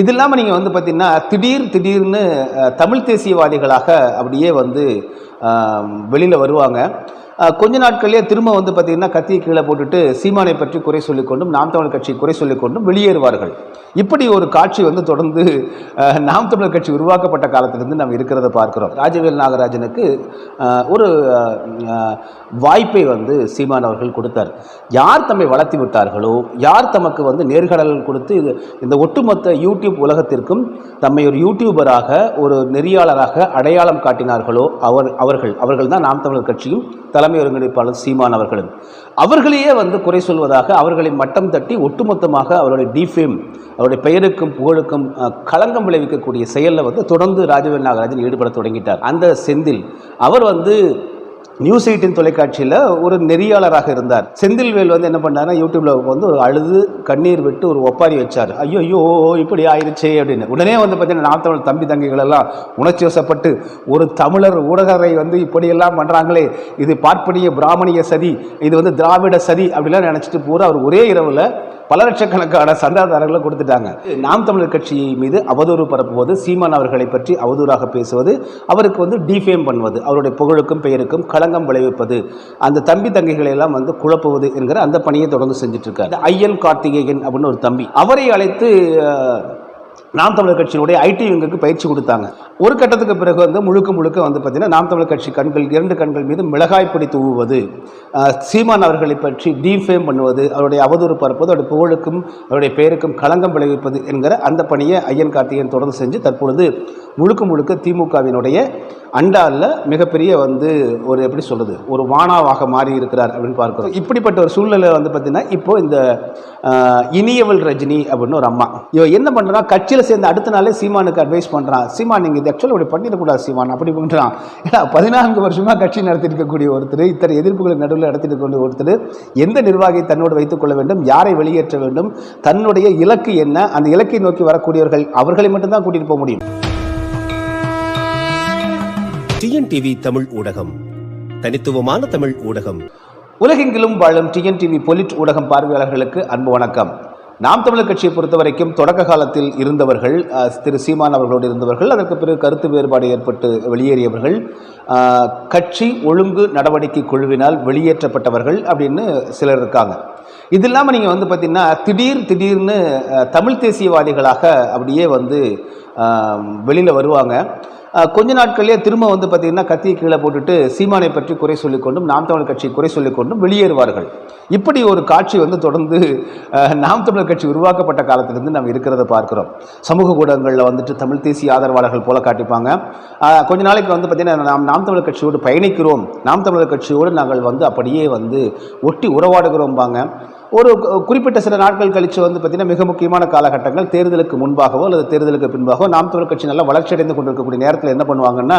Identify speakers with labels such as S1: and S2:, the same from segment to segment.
S1: இது இல்லாமல் நீங்கள் வந்து பார்த்தீங்கன்னா திடீர் திடீர்னு தமிழ் தேசியவாதிகளாக அப்படியே வந்து வெளியில் வருவாங்க. கொஞ்ச நாட்கள்லேயே திரும்ப வந்து பார்த்திங்கன்னா கத்தியை கீழே போட்டுட்டு சீமானை பற்றி குறை சொல்லிக்கொண்டும் நாம் தமிழர் கட்சி குறை சொல்லிக்கொண்டும் வெளியேறுவார்கள். இப்படி ஒரு காட்சி வந்து தொடர்ந்து நாம் தமிழர் கட்சி உருவாக்கப்பட்ட காலத்திலிருந்து நாம் இருக்கிறத பார்க்கிறோம். ராஜவேல் நாகராஜனுக்கு ஒரு வாய்ப்பை வந்து சீமான் அவர்கள் கொடுத்தார். யார் தம்மை வளர்த்தி விட்டார்களோ யார் தமக்கு வந்து நேர்காணல் கொடுத்து இது இந்த ஒட்டுமொத்த யூடியூப் உலகத்திற்கும் தம்மை ஒரு யூடியூபராக ஒரு நெறியாளராக அடையாளம் காட்டினார்களோ அவர் அவர்கள் அவர்கள் தான் நாம் தமிழர் கட்சியும் தலைமை ஒருங்கிணைப்பாளர் சீமான் அவர்களும். அவர்களையே வந்து குறை சொல்வதாக அவர்களை மட்டம் தட்டி ஒட்டுமொத்தமாக அவருடைய டிஃபேம் அவருடைய பெயருக்கும் புகழுக்கும் களங்கம் விளைவிக்கக்கூடிய செயலில் வந்து தொடர்ந்து ராஜவேல் நாகராஜன் ஈடுபட தொடங்கிட்டார். அந்த செந்தில் அவர் வந்து நியூஸ் எயிட்டின் தொலைக்காட்சியில் ஒரு நெறியாளராக இருந்தார். செந்தில்வேல் வந்து என்ன பண்ணாருன்னா யூடியூப்ல வந்து ஒரு அழுது கண்ணீர் விட்டு ஒரு ஒப்பாரி வச்சார். ஐயோ ஐயோ இப்படி ஆயிருச்சே அப்படின்னு. உடனே வந்து பார்த்தீங்கன்னா நாம் தமிழ் தம்பி தங்கைகள் எல்லாம் உணர்ச்சி வசப்பட்டு ஒரு தமிழர் ஊடகரை வந்து இப்படியெல்லாம் பண்ணுறாங்களே இது பார்ப்பனிய பிராமணிய சதி இது வந்து திராவிட சதி அப்படிலாம் நினச்சிட்டு பூரா அவர் ஒரே இரவில் பல லட்சக்கணக்கான சந்தாதாரர்களை கொடுத்துட்டாங்க. நாம் தமிழர் கட்சி மீது அவதூறு பரப்புவது சீமான் அவர்களை பற்றி அவதூறாக பேசுவது அவருக்கு வந்து டிஃபேம் பண்ணுவது அவருடைய புகழுக்கும் பெயருக்கும் களங்கம் விளைவிப்பது. அந்த தம்பி தங்கைகளை எல்லாம் வந்து குழப்புவது என்கிற அந்த பணியை தொடர்ந்து செஞ்சுட்டு இருக்காரு. ஐயன் கார்த்திகேயன் அப்படின்னு ஒரு தம்பி. அவரை அழைத்து நாம் தமிழர் கட்சியினுடைய ஐடி விங்குக்கு பயிற்சி கொடுத்தாங்க. ஒரு கட்டத்துக்கு பிறகு வந்து முழுக்க முழுக்க வந்து பார்த்தீங்கன்னா நாம் தமிழர் கட்சி கண்கள் இரண்டு கண்கள் மீது மிளகாய் பொடி தூவுவது சீமான் அவர்களை பற்றி டீஃபேம் பண்ணுவது அவருடைய அவதூறு பரப்புவது அவருடைய புகழுக்கும் அவருடைய பெயருக்கும் களங்கம் விளைவிப்பது என்கிற அந்த பணியை ஐயன் கார்த்திகேயன் தொடர்ந்து செஞ்சு தற்பொழுது முழுக்க முழுக்க திமுகவினுடைய அண்டாலில் மிகப்பெரிய வந்து ஒரு எப்படி சொல்கிறது ஒரு வானாவாக மாறி இருக்கிறார் அப்படின்னு பார்க்குறோம். இப்படிப்பட்ட ஒரு சூழ்நிலை வந்து பார்த்தீங்கன்னா இப்போது இந்த இனியவள் ரஜினி அப்படின்னு ஒரு அம்மா. இவ என்ன பண்ணுறா கட்சியில் சேர்ந்து அடுத்த நாளே சீமானுக்கு அட்வைஸ் பண்ணுறான் சீமான் நீங்கள் இது ஆக்சுவலாக இப்படி பண்ணிடக்கூடாது சீமான். அப்படி பண்ணுறான் ஏன்னா பதினான்கு வருஷமாக கட்சி நடத்திட்டு இருக்கக்கூடிய ஒருத்தர் இத்தனை எதிர்ப்புகளை நடுவில் நடத்திட்டு இருக்கக்கூடிய ஒருத்தர் எந்த நிர்வாகியை தன்னோடு வைத்துக் கொள்ள வேண்டும் யாரை வெளியேற்ற வேண்டும் தன்னுடைய இலக்கு என்ன அந்த இலக்கை நோக்கி வரக்கூடியவர்கள் அவர்களை மட்டும்தான் கூட்டிகிட்டு போக முடியும்.
S2: டிஎன்டிவி தமிழ் ஊடகம். தனித்துவமான தமிழ் ஊடகம்.
S1: உலகெங்கிலும் வாழும் டிஎன்டிவி பொலிட் ஊடகம் பார்வையாளர்களுக்கு அன்பு வணக்கம். நாம் தமிழர் கட்சியை பொறுத்த வரைக்கும் தொடக்க காலத்தில் இருந்தவர்கள் திரு சீமான் அவர்களோடு இருந்தவர்கள் அதற்கு பிறகு கருத்து வேறுபாடு ஏற்பட்டு வெளியேறியவர்கள் கட்சி ஒழுங்கு நடவடிக்கை குழுவினால் வெளியேற்றப்பட்டவர்கள் அப்படின்னு சிலர் இருக்காங்க. இது இல்லாமல் நீங்கள் வந்து பார்த்திங்கன்னா திடீர் திடீர்னு தமிழ் தேசியவாதிகளாக அப்படியே வந்து வெளியில் வருவாங்க. கொஞ்ச நாட்களிலே திரும்ப வந்து பார்த்தீங்கன்னா கத்தியை கீழே போட்டுட்டு சீமானை பற்றி குறை சொல்லிக்கொண்டும் நாம் தமிழர் கட்சி குறை சொல்லிக்கொண்டும் வெளியேறுவார்கள். இப்படி ஒரு காட்சி வந்து தொடர்ந்து நாம் தமிழர் கட்சி உருவாக்கப்பட்ட காலத்திலிருந்து நாம் இருக்கிறத பார்க்கிறோம். சமூக ஊடகங்களில் வந்துட்டு தமிழ் தேசிய ஆதரவாளர்கள் போல காட்டிப்பாங்க. கொஞ்ச நாளைக்கு வந்து பார்த்தீங்கன்னா நாம் நாம் தமிழர் கட்சியோடு பயணிக்கிறோம். நாம் தமிழர் கட்சியோடு நாங்கள் வந்து அப்படியே வந்து ஒட்டி உறவாடுகிறோம்பாங்க. ஒரு குறிப்பிட்ட சில நாட்கள் கழித்து வந்து பார்த்தீங்கன்னா மிக முக்கியமான காலகட்டங்கள் தேர்தலுக்கு முன்பாகவோ அல்லது தேர்தலுக்கு பின்பாகவோ நாம் தமிழ் கட்சி நல்லா வளர்ச்சி அடைந்து கொண்டிருக்கக்கூடிய நேரத்தில் என்ன பண்ணுவாங்கன்னா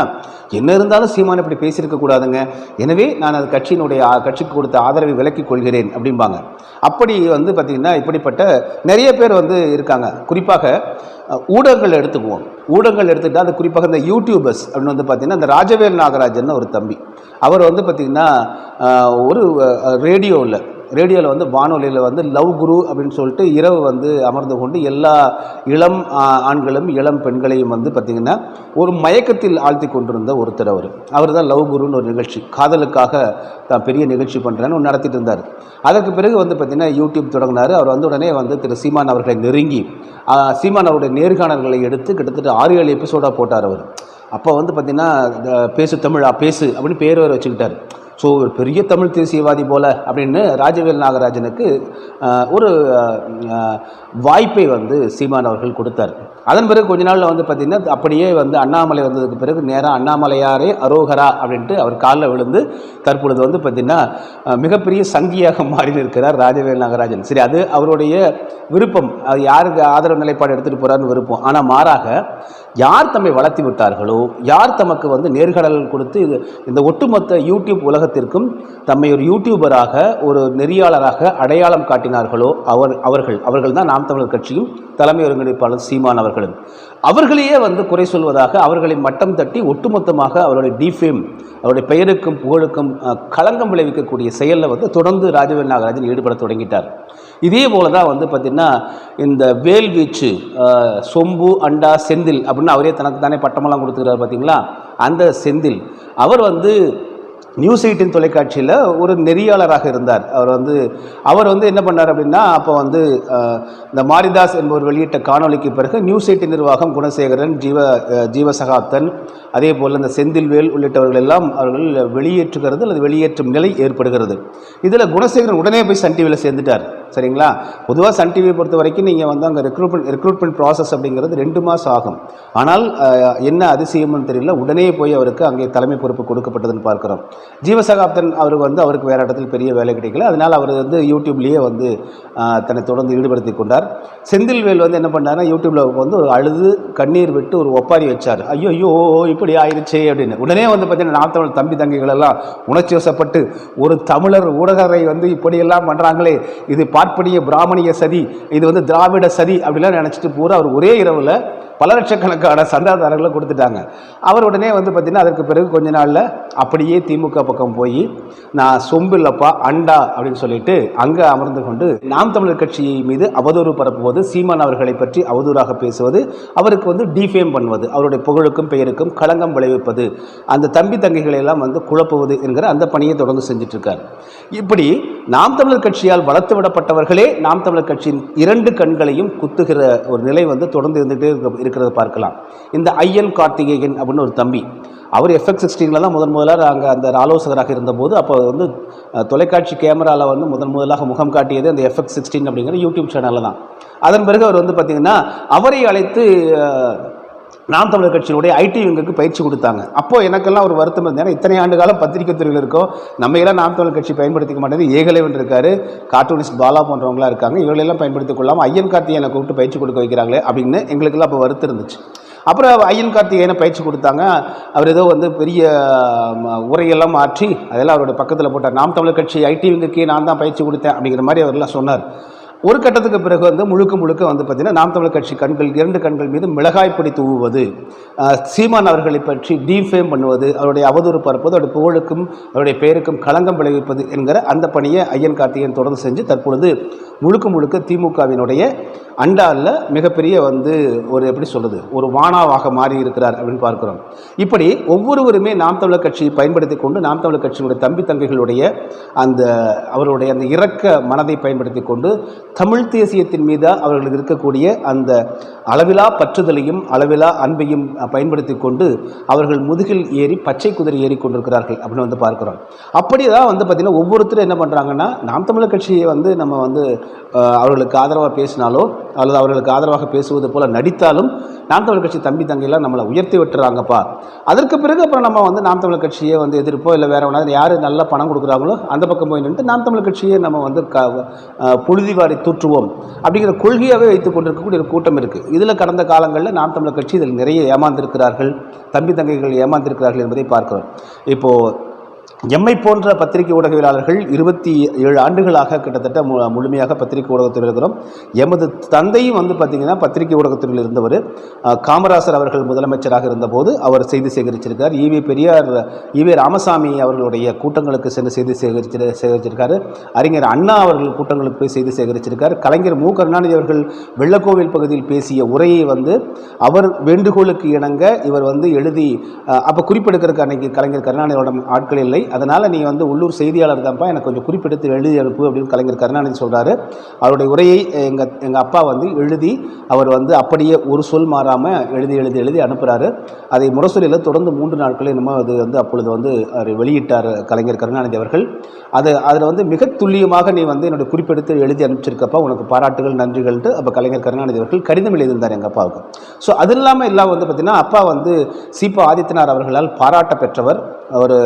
S1: என்ன இருந்தாலும் சீமான் இப்படி பேசியிருக்கக்கூடாதுங்க எனவே நான் அது கட்சியினுடைய கட்சிக்கு கொடுத்த ஆதரவை விலக்கிக் கொள்கிறேன் அப்படிம்பாங்க. அப்படி வந்து பார்த்திங்கன்னா இப்படிப்பட்ட நிறைய பேர் வந்து இருக்காங்க. குறிப்பாக ஊடகங்கள் எடுத்துக்குவோம். ஊடகங்கள் எடுத்துக்கிட்டால் அது குறிப்பாக இந்த யூடியூபர்ஸ் அப்படின்னு வந்து பார்த்தீங்கன்னா இந்த ராஜவேல் நாகராஜன் ஒரு தம்பி. அவர் வந்து பார்த்திங்கன்னா ஒரு ரேடியோவில் ரேடியோவில் வந்து வானொலியில் வந்து லவ் குரு அப்படின்னு சொல்லிட்டு இரவு வந்து அமர்ந்து கொண்டு எல்லா இளம் ஆண்களும் இளம் பெண்களையும் வந்து பார்த்திங்கன்னா ஒரு மயக்கத்தில் ஆழ்த்தி கொண்டிருந்த ஒருத்தர் அவர். அவர் தான் லவ் குருன்னு ஒரு நிகழ்ச்சி. காதலுக்காக தான் பெரிய நிகழ்ச்சி பண்ணுறேன்னு ஒன்று நடத்திட்டு இருந்தார். அதற்கு பிறகு வந்து பார்த்திங்கன்னா யூடியூப் தொடங்கினார். அவர் வந்து உடனே வந்து திரு சீமான் அவர்களை நெருங்கி சீமான் அவருடைய நேர்காணல்களை எடுத்து கிட்டத்தட்ட ஆறு ஏழு எபிசோடாக போட்டார் அவர். அப்போ வந்து பார்த்திங்கன்னா இந்த பேசு தமிழா பேசு அப்படின்னு பேர் வேறு வச்சுக்கிட்டார். ஸோ ஒரு பெரிய தமிழ் தேசியவாதி போல அப்படின்னு ராஜவேல் நாகராஜனுக்கு ஒரு வாய்ப்பை வந்து சீமான் அவர்கள் கொடுத்தார். அதன் பிறகு கொஞ்ச நாளில் வந்து பார்த்திங்கன்னா அப்படியே வந்து அண்ணாமலை வந்ததுக்கு பிறகு நேராக அண்ணாமலையாரே அரோகரா அப்படின்ட்டு அவர் காலில் விழுந்து தற்பொழுது வந்து பார்த்திங்கன்னா மிகப்பெரிய சங்கியாக மாறி நிற்கிறார் ராஜவேல் நாகராஜன். சரி அது அவருடைய விருப்பம். அது யாருக்கு ஆதரவு நிலைப்பாடு எடுத்துகிட்டு போகிறாருன்னு விருப்பம். ஆனால் மாறாக யார் தம்மை வளர்த்தி விட்டார்களோ யார் தமக்கு வந்து நேர்காணல் கொடுத்து இது இந்த ஒட்டுமொத்த யூடியூப் உலகத்திற்கும் தம்மை ஒரு யூடியூபராக ஒரு நெறியாளராக அடையாளம் காட்டினார்களோ அவர் அவர்கள் அவர்கள் தான் நாம் தமிழர் கட்சியும் தலைமை ஒருங்கிணைப்பாளர் சீமான் அவர்களும். அவர்களையே வந்து குறை சொல்வதாக அவர்களை மட்டம் தட்டி ஒட்டுமொத்தமாக அவருடைய டிஃபேம் அவருடைய பெயருக்கும் புகழுக்கும் களங்கம் விளைவிக்கக்கூடிய செயலில் வந்து தொடர்ந்து ராஜவேல் நாகராஜன் ஈடுபட தொடங்கிட்டார். இதே போல தான் வந்து பார்த்திங்கன்னா இந்த வேல் வீச்சு சொம்பு அண்டா செந்தில் அப்படின்னு அவரே தனக்கு தானே பட்டமெல்லாம் கொடுத்துக்கிறார் பார்த்தீங்களா அந்த செந்தில் அவர் வந்து நியூஸ் எயிட்டின் தொலைக்காட்சியில் ஒரு நெறியாளராக இருந்தார். அவர் வந்து அவர் வந்து என்ன பண்ணார் அப்படின்னா அப்போ வந்து இந்த மாரிதாஸ் என்பவர் வெளியிட்ட காணொளிக்கு பிறகு நியூஸ் எயிட்டின் நிர்வாகம் குணசேகரன் ஜீவ அஹ், ஜீவசகாப்தன் அதே போல் இந்த செந்தில்வேல் உள்ளிட்டவர்கள் எல்லாம் அவர்கள் வெளியேற்றுகிறது அல்லது வெளியேற்றும் நிலை ஏற்படுகிறது. இதில் குணசேகரன் உடனே போய் சன் டிவியில் சேர்ந்துட்டார். சரிங்களா? பொதுவாக சன் டிவியை பொறுத்த வரைக்கும் நீங்கள் வந்து அங்கே ரெக்ரூட்மெண்ட் ரெக்ரூட்மெண்ட் ப்ராசஸ் அப்படிங்கிறது ரெண்டு மாதம் ஆகும். ஆனால் என்ன அதிசயம்னு தெரியல. உடனே போய் அவருக்கு அங்கே தலைமை பொறுப்பு கொடுக்கப்பட்டதுன்னு பார்க்குறோம். ஜீவசகாப்தன் அவருக்கு வந்து அவருக்கு வேறு இடத்துல பெரிய வேலை கிடைக்கல. அதனால் அவர் வந்து யூடியூப்லேயே வந்து தன்னை தொடர்ந்து ஈடுபடுத்தி கொண்டார். செந்தில்வேல் வந்து என்ன பண்ணாருன்னா யூடியூப்பில் வந்து ஒரு அழுது கண்ணீர் விட்டு ஒரு ஒப்பாரி வச்சார். ஐயோ ஐயோ இப்படி ஆயிடுச்சே அப்படின்னு. உடனே வந்து பார்த்தீங்கன்னா நாம் தமிழ் தம்பி தங்கைகள் எல்லாம் உணர்ச்சி வசப்பட்டு ஒரு தமிழர் ஊடகரை வந்து இப்படியெல்லாம் பண்ணுறாங்களே இது பார்ப்பனிய பிராமணிய சதி இது வந்து திராவிட சதி அப்படிலாம் நினச்சிட்டு பூரா அவர் ஒரே இரவில் பல லட்சக்கணக்கான சந்தாதாரர்களை கொடுத்துட்டாங்க. அவர் உடனே வந்து பார்த்திங்கன்னா அதற்கு பிறகு கொஞ்ச நாளில் அப்படியே திமுக பக்கம் போய் நான் சொம்பு இல்லப்பா அண்டா அப்படின்னு சொல்லிட்டு அங்கே அமர்ந்து கொண்டு நாம் தமிழர் கட்சியை மீது அவதூறு பரப்புவது சீமான் அவர்களை பற்றி அவதூறாக பேசுவது அவருக்கு வந்து டிஃபேம் பண்ணுவது அவருடைய புகழுக்கும் பெயருக்கும் களங்கம் விளைவிப்பது அந்த தம்பி தங்கைகளை எல்லாம் வந்து குழப்புவது என்கிற அந்த பணியை தொடர்ந்து செஞ்சிட்ருக்கார் இப்படி நாம் தமிழர் கட்சியால் வளர்த்து விடப்பட்டவர்களே நாம் தமிழர் கட்சியின் இரண்டு கண்களையும் குத்துகிற ஒரு நிலை வந்து தொடர்ந்து இருந்துகிட்டே இருக்க இருக்கிறத பார்க்கலாம். இந்த ஐயன் கார்த்திகேயன் அப்படின்னு ஒரு தம்பி. அவர் எஃப்எக்ஸ் சிக்ஸ்டீனில் தான் முதன் முதலாக அங்கே அந்த ஆலோசகராக இருந்தபோது அப்போ வந்து தொலைக்காட்சி கேமராவில் வந்து முதன் முதலாக முகம் காட்டியது அந்த எஃப்எக்ஸ் சிக்ஸ்டீன் அப்படிங்கிற யூடியூப் சேனலில் தான். அதன் பிறகு அவர் வந்து பார்த்திங்கன்னா அவரை அழைத்து நாம் தமிழர் கட்சியினுடைய ஐடி விங்குக்கு பயிற்சி கொடுத்தாங்க. அப்போ எனக்கெல்லாம் ஒரு வருத்தம் இருந்தது. இத்தனை ஆண்டு காலம் பத்திரிகை துறையில் இருக்கோம் நம்ம எல்லாம் நாம் தமிழர் கட்சி பயன்படுத்திக்க மாட்டேது ஏகலைவன் இருக்காரு கார்ட்டூனிஸ்ட் பாலா போன்றவங்களாம் இருக்காங்க. இவங்களெல்லாம் பயன்படுத்திக் கொள்ளாமல் ஐயன் கார்த்திகேயனை கூப்பிட்டு பயிற்சி கொடுக்க வைக்கிறாங்களே அப்படின்னு எங்களுக்கெல்லாம் அப்போ வருத்தம் இருந்துச்சு. அப்புறம் ஐயன் கார்த்திகேயனை பயிற்சி கொடுத்தாங்க. அவர் ஏதோ வந்து பெரிய உரையெல்லாம் மாற்றி அதெல்லாம் அவருடைய பக்கத்தில் போட்டார். நாம் தமிழர் கட்சி ஐடி விங்குக்கு நான் தான் பயிற்சி கொடுத்தேன் அப்படிங்கிற மாதிரி அவர்லாம் சொன்னார். ஒரு கட்டத்துக்கு பிறகு வந்து முழுக்க முழுக்க வந்து பார்த்தீங்கன்னா நாம் தமிழர் கட்சி கண்கள் இரண்டு கண்கள் மீது மிளகாய் பொடி தூவுவது சீமான் அவர்களை பற்றி டீஃபேம் பண்ணுவது அவருடைய அவதூறு பரப்புவது அவருடைய புகழுக்கும் அவருடைய பெயருக்கும் களங்கம் விளைவிப்பது என்கிற அந்த பணியை ஐயன் கார்த்திகன் தொடர்ந்து செஞ்சு தற்பொழுது முழுக்க முழுக்க திமுகவினுடைய அண்டாவில் மிகப்பெரிய வந்து ஒரு எப்படி சொல்லுது ஒரு வானாவாக மாறி இருக்கிறார் அப்படின்னு பார்க்குறோம். இப்படி ஒவ்வொருவருமே நாம் தமிழர் கட்சியை பயன்படுத்தி கொண்டு நாம் தமிழர் கட்சியினுடைய தம்பி தங்கைகளுடைய அந்த அவருடைய அந்த இரக்க மனதை பயன்படுத்தி கொண்டு தமிழ் தேசியத்தின் மீது அவர்களுக்கு இருக்கக்கூடிய அந்த அளவிலா பற்றுதலையும் அளவிலா அன்பையும் பயன்படுத்தி கொண்டு அவர்கள் முதுகில் ஏறி பச்சை குதிரை ஏறி கொண்டிருக்கிறார்கள் அப்படின்னு வந்து பார்க்குறோம். அப்படி தான் வந்து பார்த்திங்கன்னா ஒவ்வொருத்தரும் என்ன பண்ணுறாங்கன்னா நாம் தமிழர் கட்சியை வந்து நம்ம வந்து அவர்களுக்கு ஆதரவாக பேசினாலோ அல்லது அவர்களுக்கு ஆதரவாக பேசுவது போல் நடித்தாலும் நாம் தமிழர் கட்சி தம்பி தங்கையெல்லாம் நம்மளை உயர்த்தி விட்டுறாங்கப்பா. அதற்கு பிறகு அப்புறம் நம்ம வந்து நாம் தமிழர் கட்சியை வந்து எதிர்ப்போ இல்லை வேறு ஒன்றாவது யார் நல்ல பணம் கொடுக்குறாங்களோ அந்த பக்கம் போய் நின்று நாம் தமிழர் கட்சியை நம்ம வந்து க புழுதிவாரி புழுதி வாரி தூற்றுவோம். அப்படிங்கிற கொள்கையாகவே வைத்துக் கொண்டிருக்கக்கூடிய ஒரு கூட்டம் இருக்குது இதில் கடந்த காலங்களில் நாம் தமிழர் கட்சி இதில் நிறைய ஏமாந்திருக்கிறார்கள். தம்பி தங்கைகள் ஏமாந்திருக்கிறார்கள் என்பதை பார்க்கிறோம். இப்போது எம்மை போன்ற பத்திரிகை ஊடகவியலாளர்கள் இருபத்தி ஏழு ஆண்டுகளாக கிட்டத்தட்ட மு முழுமையாக பத்திரிகை ஊடகத்தில் இருக்கிறோம். எமது தந்தையும் வந்து பார்த்திங்கன்னா பத்திரிகை ஊடகத்தில் இருந்தவர். காமராசர் அவர்கள் முதலமைச்சராக இருந்தபோது அவர் செய்தி சேகரிச்சிருக்கார். இவி பெரியார் இவி ராமசாமி அவர்களுடைய கூட்டங்களுக்கு சென்று செய்தி சேகரிச்சு சேகரிச்சிருக்காரு. அறிஞர் அண்ணா அவர்கள் கூட்டங்களுக்கு போய் செய்தி சேகரிச்சிருக்கார். கலைஞர் மு. கருணாநிதி அவர்கள் வெள்ளக்கோவில் பகுதியில் பேசிய உரையை வந்து அவர் வேண்டுகோளுக்கு இணங்க இவர் வந்து எழுதி அப்போ குறிப்பெடுக்கிறதுக்கு அன்னைக்கு கலைஞர் கருணாநிதியோட ஆட்கள் இல்லை. அதனால் நீங்கள் வந்து உள்ளூர் செய்தியாளர் தான்ப்பா. எனக்கு கொஞ்சம் குறிப்பிடுத்து எழுதி அனுப்பு அப்படின்னு கலைஞர் கருணாநிதி சொல்கிறாரு அவருடைய உரையை எங்கள் எங்கள் அப்பா வந்து எழுதி அவர் வந்து அப்படியே ஒரு சொல் மாறாமல் எழுதி எழுதி எழுதி அனுப்புகிறாரு அதை முரசொலியில் தொடர்ந்து மூன்று நாட்கள் என்னமோ அது வந்து அப்பொழுது வந்து அவர் வெளியிட்டார் கலைஞர் கருணாநிதி அவர்கள். அது அதில் வந்து மிக துல்லியமாக நீ வந்து என்னுடைய குறிப்பெடுத்து எழுதி அனுப்பிச்சிருக்கப்பா. உனக்கு பாராட்டுகள் நன்றிகள்ட்டு அப்போ கலைஞர் கருணாநிதி அவர்கள் கடிதம் எழுதியிருந்தார் எங்கள் அப்பாவுக்கு. ஸோ அது இல்லாமல் எல்லாம் வந்து பார்த்திங்கன்னா அப்பா வந்து சிபா ஆதித்யநாத் அவர்களால் பாராட்ட பெற்றவர். ஒரு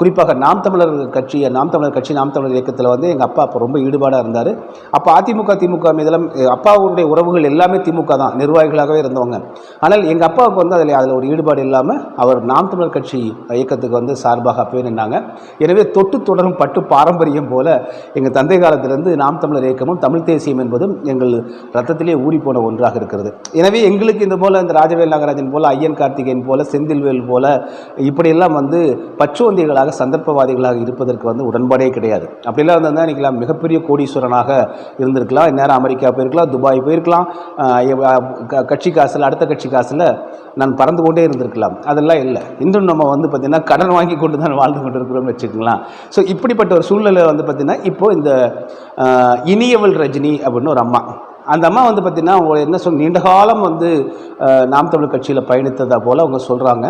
S1: குறிப்பாக நாம் தமிழர் கட்சி நாம் தமிழர் கட்சி நாம் தமிழர் இயக்கத்தில் வந்து எங்கள் அப்பா அப்போ ரொம்ப ஈடுபாடாக இருந்தார். அப்போ அதிமுக திமுக மீதெல்லாம் அப்பாவுடைய உறவுகள் எல்லாமே திமுக தான் நிர்வாகிகளாகவே இருந்தவங்க. ஆனால் எங்கள் அப்பாவுக்கு வந்து அதில் அதில் ஒரு ஈடுபாடு இல்லாமல் அவர் நாம் தமிழர் கட்சி இயக்கத்துக்கு வந்து சார்பாக அப்பவே நின்றாங்க எனவே தொட்டு தொடரும் பட்டு பாரம்பரியம் போல எங்கள் தந்தை காலத்திலிருந்து நாம் தமிழர் இயக்கமும் தமிழ் தேசியம் என்பதும் எங்கள் ரத்தத்திலே ஊறிப்போன ஒன்றாக இருக்கிறது. எனவே எங்களுக்கு இந்த போல் இந்த ராஜவேல் நாகராஜன் போல் ஐயன் கார்த்திகேயன் போல செந்தில்வேல் போல் இப்படியெல்லாம் வந்து பச்சுவந்திகளாக சந்தர்ப்பவாதிகளாக இருப்பதற்கு வந்து உடன்பாடே கிடையாது. அப்படிலாம் இருந்தால் இன்றைக்கலாம் மிகப்பெரிய கோடீஸ்வரனாக இருந்திருக்கலாம். இந்நேரம் அமெரிக்கா போயிருக்கலாம் துபாய் போயிருக்கலாம் கட்சி காசில் அடுத்த கட்சி காசில் நான் பறந்து கொண்டே இருந்திருக்கலாம். அதெல்லாம் இல்லை. இன்னும் நம்ம வந்து பார்த்திங்கன்னா கடன் வாங்கி கொண்டு தான் வாழ்ந்து கொண்டு இருக்கிறோம்னு வச்சுக்கலாம் ஸோ இப்படிப்பட்ட ஒரு சூழ்நிலை வந்து பார்த்திங்கன்னா இப்போது இந்த இனியவள் ரஜினி அப்படின்னு ஒரு அம்மா. அந்த அம்மா வந்து பார்த்திங்கன்னா அவங்க என்ன சொல் நீண்ட காலம் வந்து நாம் தமிழ் கட்சியில் பயணித்ததா போல் அவங்க சொல்கிறாங்க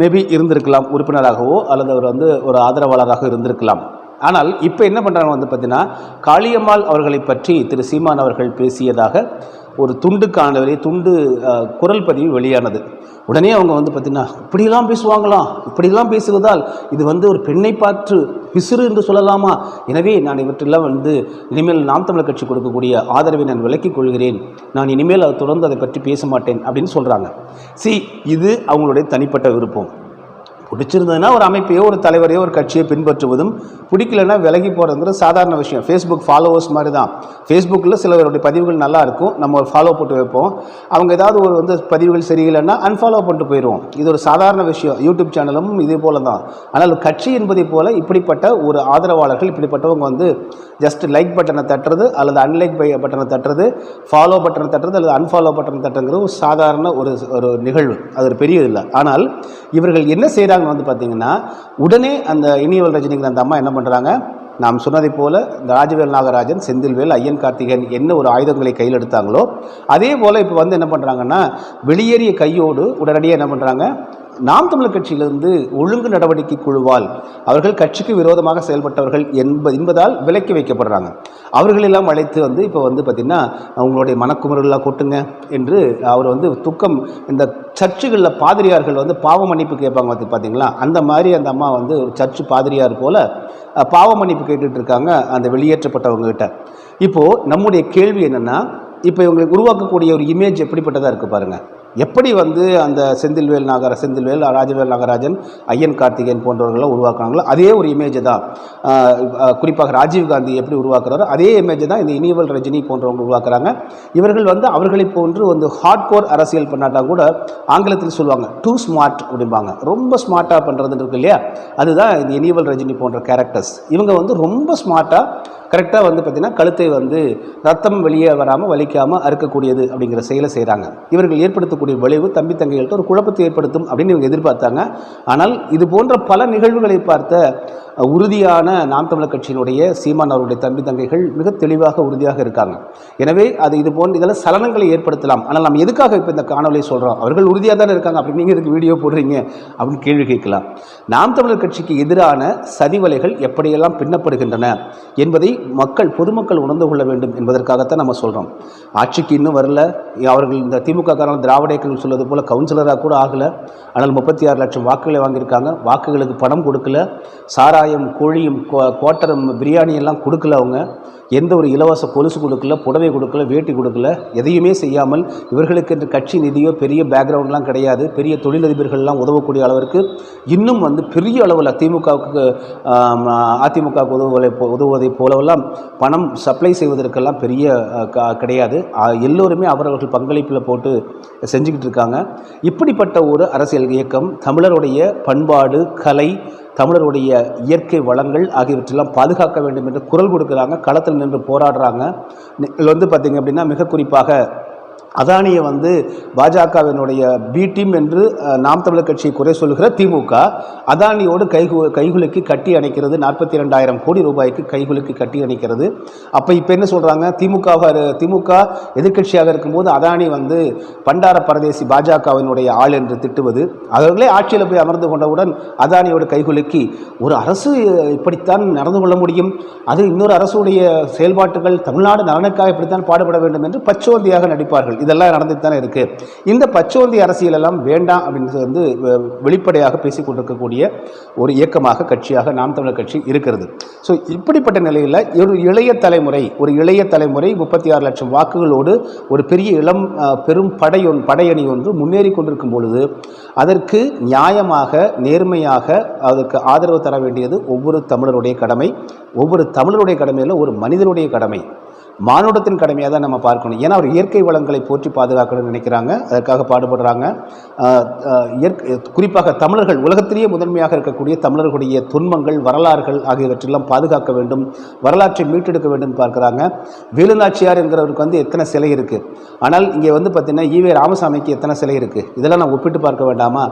S1: மேபி இருந்திருக்கலாம் உறுப்பினராகவோ அல்லது அவர் வந்து ஒரு ஆதரவாளராக இருந்திருக்கலாம். ஆனால் இப்போ என்ன பண்ணுறாங்க வந்து பார்த்தீங்கன்னா காளியம்மாள் அவர்களை பற்றி திரு சீமான் அவர்கள் பேசியதாக ஒரு துண்டு காணொலி துண்டு குரல் பதிவு வெளியானது. உடனே அவங்க வந்து பார்த்தீங்கன்னா இப்படியெல்லாம் பேசுவாங்களாம் இப்படியெல்லாம் பேசுவதால் இது வந்து ஒரு பெண்ணை பார்த்து பிசுறு என்று சொல்லலாமா? எனவே நான் இவற்றெல்லாம் வந்து இனிமேல் நாம் தமிழர் கட்சி கொடுக்கக்கூடிய ஆதரவை நான் விலக்கிக் கொள்கிறேன். நான் இனிமேல் அதை தொடர்ந்து அதை பற்றி பேச மாட்டேன் அப்படின்னு சொல்கிறாங்க சி இது அவங்களுடைய தனிப்பட்ட விருப்பம். பிடிச்சிருந்ததுன்னா ஒரு அமைப்பையோ ஒரு தலைவரையோ ஒரு கட்சியை பின்பற்றுவதும் பிடிக்கலன்னா விலகி போகிறதுங்கிற சாதாரண விஷயம். ஃபேஸ்புக் ஃபாலோவர்ஸ் மாதிரி தான் ஃபேஸ்புக்கில் சிலவருடைய பதிவுகள் நல்லா இருக்கும். நம்ம ஒரு ஃபாலோ போட்டு வைப்போம். அவங்க ஏதாவது ஒரு வந்து பதிவுகள் சரியில்லைன்னா அன்ஃபாலோ பண்ணிட்டு போயிடுவோம். இது ஒரு சாதாரண விஷயம். யூடியூப் சேனலும் இதே போல தான் ஆனால் கட்சி என்பதை போல இப்படிப்பட்ட ஒரு ஆதரவாளர்கள் இப்படிப்பட்டவங்க வந்து ஜஸ்ட் லைக் பட்டனை தட்டுறது அல்லது அன்லைக் பட்டனை தட்டுறது ஃபாலோ பட்டனை தட்டுறது அல்லது அன்ஃபாலோ பட்டனை தட்டுறது ஒரு சாதாரண ஒரு ஒரு நிகழ்வு. அது ஒரு பெரிய இல்லை ஆனால் இவர்கள் என்ன செய்கிறாங்க வந்து பார்த்தீங்கன்னா உடனே அந்த இனியவல் ரஜினிங்கிற அந்த அம்மா என்ன பண்ணுறாங்க நாம் சொன்னதை போல இந்த ராஜவேல் நாகராஜன் செந்தில்வேல் ஐயன் கார்த்திகேயன் என்ன ஒரு ஆயுதங்களை கையில் எடுத்தாங்களோ அதே போல் இப்போ வந்து என்ன பண்ணுறாங்கன்னா வெளியேறிய கையோடு உடனடியாக என்ன பண்ணுறாங்க நாம் தமிழர் கட்சியிலிருந்து ஒழுங்கு நடவடிக்கை குழுவால் அவர்கள் கட்சிக்கு விரோதமாக செயல்பட்டவர்கள் என்ப என்பதால் விலக்கி வைக்கப்படுறாங்க. அவர்களெல்லாம் அழைத்து வந்து இப்போ வந்து பார்த்திங்கன்னா அவங்களுடைய மனக்குமுறைகளாக கொட்டுங்க என்று அவர் வந்து துக்கம் இந்த சர்ச்சுகளில் பாதிரியார்கள் வந்து பாவ மன்னிப்பு கேட்பாங்க வந்து பார்த்தீங்களா அந்த மாதிரி அந்த அம்மா வந்து ஒரு சர்ச்சு பாதிரியார் போல் பாவ மன்னிப்பு கேட்டுட்டு இருக்காங்க அந்த வெளியேற்றப்பட்டவங்ககிட்ட. இப்போது நம்முடைய கேள்வி என்னென்னா இப்போ இவங்களுக்கு உருவாக்கக்கூடிய ஒரு இமேஜ் எப்படிப்பட்டதாக இருக்குது பாருங்கள் எப்படி வந்து அந்த செந்தில்வேல் நாகர செந்தில்வேல் ராஜவேல் நாகராஜன் ஐயன் கார்த்திகேயன் போன்றவர்களை உருவாக்குறாங்களோ அதே ஒரு இமேஜ் தான். குறிப்பாக ராஜீவ் காந்தி எப்படி உருவாக்குறாரோ அதே இமேஜ் தான் இந்த இனியவல் ரஜினி போன்றவங்க உருவாக்குறாங்க. இவர்கள் வந்து அவர்களை போன்று வந்து ஹார்ட்கோர் அரசியல் பண்ணாட்டா கூட ஆங்கிலத்தில் சொல்லுவாங்க டூ ஸ்மார்ட் அப்படிம்பாங்க. ரொம்ப ஸ்மார்ட்டாக பண்ணுறதுன்னு இருக்கு இல்லையா? அதுதான் இந்த இனியவல் ரஜினி போன்ற கேரக்டர்ஸ் இவங்க வந்து ரொம்ப ஸ்மார்ட்டாக கரெக்டாக வந்து பார்த்திங்கன்னா கழுத்தை வந்து ரத்தம் வெளியே வராமல் வலிக்காமல் அறுக்கக்கூடியது அப்படிங்கிற செயலை செய்கிறாங்க இவர்கள் ஏற்படுத்தக்கூடிய விளைவு தம்பி தங்கைகள்கிட்ட ஒரு குழப்பத்தை ஏற்படுத்தும் அப்படின்னு இவங்க எதிர்பார்த்தாங்க. ஆனால் இது போன்ற பல நிகழ்வுகளை பார்த்த உறுதியான நாம் தமிழர் கட்சியினுடைய சீமான் அவருடைய தம்பி தங்கைகள் மிக தெளிவாக உறுதியாக இருக்காங்க. எனவே அது இது போன்ற இதெல்லாம் சலனங்களை ஏற்படுத்தலாம். ஆனால் நம்ம எதுக்காக இப்போ இந்த காணொலியை சொல்கிறோம் அவர்கள் உறுதியாக தானே இருக்காங்க. அப்படி நீங்கள் இதுக்கு வீடியோ போடுறீங்க? அப்படின்னு கேள்வி கேட்கலாம். நாம் தமிழர் கட்சிக்கு எதிரான சதிவலைகள் எப்படியெல்லாம் பின்னப்படுகின்றன என்பதை மக்கள் பொதுமக்கள் உணர்ந்து கொள்ள வேண்டும் என்பதற்காகத்தான் நம்ம சொல்கிறோம் ஆட்சிக்கு இன்னும் வரல. அவர்கள் இந்த திமுக காரணம் திராவிட இயக்கங்கள் சொல்வது போல் கவுன்சிலராக கூட ஆகலை. ஆனால் முப்பத்தி ஆறு லட்சம் வாக்குகளை வாங்கியிருக்காங்க. வாக்குகளுக்கு பணம் கொடுக்கல. சாராயம் கோழியும் கோ- பிரியாணி எல்லாம் கொடுக்கல அவங்க. எந்த ஒரு இலவச கொலுசு கொடுக்கல புடவை கொடுக்கல வேட்டி கொடுக்கல எதையுமே செய்யாமல் இவர்களுக்கு என்று கட்சி நிதியோ பெரிய பேக்ரவுண்ட்லாம் கிடையாது. பெரிய தொழிலதிபர்கள்லாம் உதவக்கூடிய அளவிற்கு இன்னும் வந்து பெரிய அளவில் திமுகவுக்கு அதிமுகவுக்கு உதவுவதை போ- உதவுவதைப் போலவெல்லாம் பணம் சப்ளை செய்வதற்கெல்லாம் பெரிய க- கிடையாது. எல்லோருமே அவரவர்கள் பங்களிப்பில் போட்டு செஞ்சுக்கிட்டு இருக்காங்க. இப்படிப்பட்ட ஒரு அரசியல் இயக்கம் தமிழருடைய பண்பாடு கலை தமிழருடைய இயற்கை வளங்கள் ஆகியவற்றெல்லாம் பாதுகாக்க வேண்டும் என்று குரல் கொடுக்குறாங்க களத்தில் நின்று போராடுறாங்க. இதில் வந்து பார்த்திங்க அப்படின்னா மிக குறிப்பாக அதானியை வந்து பாஜகவினுடைய பி டீம் என்று நாம் தமிழர் கட்சியை குறை சொல்கிற திமுக அதானியோடு கைகு கைகுலுக்கி கட்டி அணைக்கிறது. நாற்பத்தி ரெண்டாயிரம் கோடி ரூபாய்க்கு கைகுலுக்கு கட்டி அணைக்கிறது. அப்போ இப்போ என்ன சொல்கிறாங்க திமுக திமுக எதிர்க்கட்சியாக இருக்கும்போது அதானி வந்து பண்டார பரதேசி பாஜகவினுடைய ஆள் என்று திட்டுவது. அவர்களே ஆட்சியில் போய் அமர்ந்து கொண்டவுடன் அதானியோடு கைகுலுக்கி ஒரு அரசு இப்படித்தான் நடந்து கொள்ள முடியும். அது இன்னொரு அரசுடைய செயல்பாட்டுகள் தமிழ்நாடு நலனுக்காக இப்படித்தான் பாடுபட வேண்டும் என்று பச்சோந்தியாக நடிப்பார்கள். இதெல்லாம் நடந்துட்டு தானே இருக்கு. இந்த பச்சோந்தி அரசியல் எல்லாம் வேண்டாம் அப்படின்னு வந்து வெளிப்படையாக பேசிக்கொண்டிருக்கக்கூடிய ஒரு இயக்கமாக கட்சியாக நாம் தமிழர் கட்சி இருக்கிறது. ஸோ இப்படிப்பட்ட நிலையில் ஒரு இளைய தலைமுறை ஒரு இளைய தலைமுறை முப்பத்தி ஆறு லட்சம் வாக்குகளோடு ஒரு பெரிய இளம் பெரும் படை ஒன் படையணி ஒன்று முன்னேறி கொண்டிருக்கும் பொழுது அதற்கு நியாயமாக நேர்மையாக அதற்கு ஆதரவு தர வேண்டியது ஒவ்வொரு தமிழருடைய கடமை ஒவ்வொரு தமிழருடைய கடமையில் ஒரு மனிதனுடைய கடமை. மானுடத்தின் கடமையாக தான் நம்ம பார்க்கணும். ஏன்னா அவர் இயற்கை வளங்களை போற்றி பாதுகாக்கணும்னு நினைக்கிறாங்க. அதற்காக பாடுபடுறாங்க. இயற்கை குறிப்பாக தமிழர்கள் உலகத்திலேயே முதன்மையாக இருக்கக்கூடிய தமிழர்களுடைய துன்பங்கள் வரலாறுகள் ஆகியவற்றெல்லாம் பாதுகாக்க வேண்டும் வரலாற்றை மீட்டெடுக்க வேண்டும் பார்க்குறாங்க. வேலுநாச்சியார் என்கிறவருக்கு வந்து எத்தனை சிலை இருக்குது ஆனால் இங்கே வந்து பார்த்திங்கன்னா ஈவே ராமசாமிக்கு எத்தனை சிலை இருக்குது இதெல்லாம் நான் ஒப்பிட்டு பார்க்க வேண்டாமா?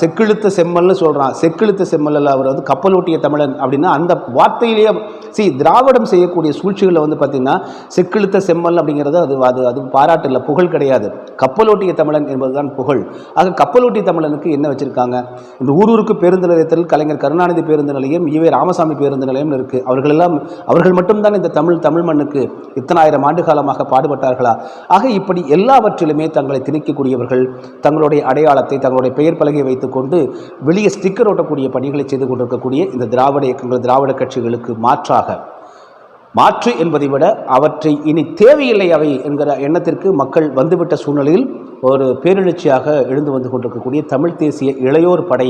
S1: செக்கிழுத்த செம்மல்னு சொல்கிறான் செக்கிழுத்த செம்மல்ல அவர் வந்து கப்பலோட்டிய தமிழன் அப்படின்னா அந்த வார்த்தையிலேயே சி திராவிடம் செய்யக்கூடிய சூழ்ச்சிகளை வந்து பார்த்திங்கன்னா செக்கிழுத்த செம்மல் அப்படிங்கிறது அது அது அது பாராட்டு இல்லை புகழ் கிடையாது. கப்பலோட்டிய தமிழன் என்பதுதான் புகழ். ஆக கப்பலோட்டிய தமிழனுக்கு என்ன வச்சுருக்காங்க? இந்த ஊரூருக்கு பேருந்து நிலையத்தில் கலைஞர் கருணாநிதி பேருந்து நிலையம் ஈவே ராமசாமி பேருந்து நிலையம் இருக்குது அவர்களெல்லாம் அவர்கள் மட்டும்தான் இந்த தமிழ் தமிழ் மண்ணுக்கு இத்தனாயிரம் ஆண்டு காலமாக பாடுபட்டார்களா? ஆக இப்படி எல்லாவற்றிலுமே தங்களை திணிக்கக்கூடியவர்கள் தங்களுடைய அடையாளத்தை தங்களுடைய பெயர் பலகையை வைத்துக்கொண்டு வெளியே ஸ்டிக்கர் ஓட்டக்கூடிய பணிகளை செய்து கொண்டிருக்கக்கூடிய இந்த திராவிட இயக்கங்கள் திராவிட கட்சிகளுக்கு மாற்றாக மாற்று என்பதை விட அவற்றை இனி தேவையில்லை அவை என்கிற எண்ணத்திற்கு மக்கள் வந்துவிட்ட சூழ்நிலையில் ஒரு பேரெழுச்சியாக எழுந்து வந்து கொண்டிருக்கக்கூடிய தமிழ் தேசிய இளையோர் படை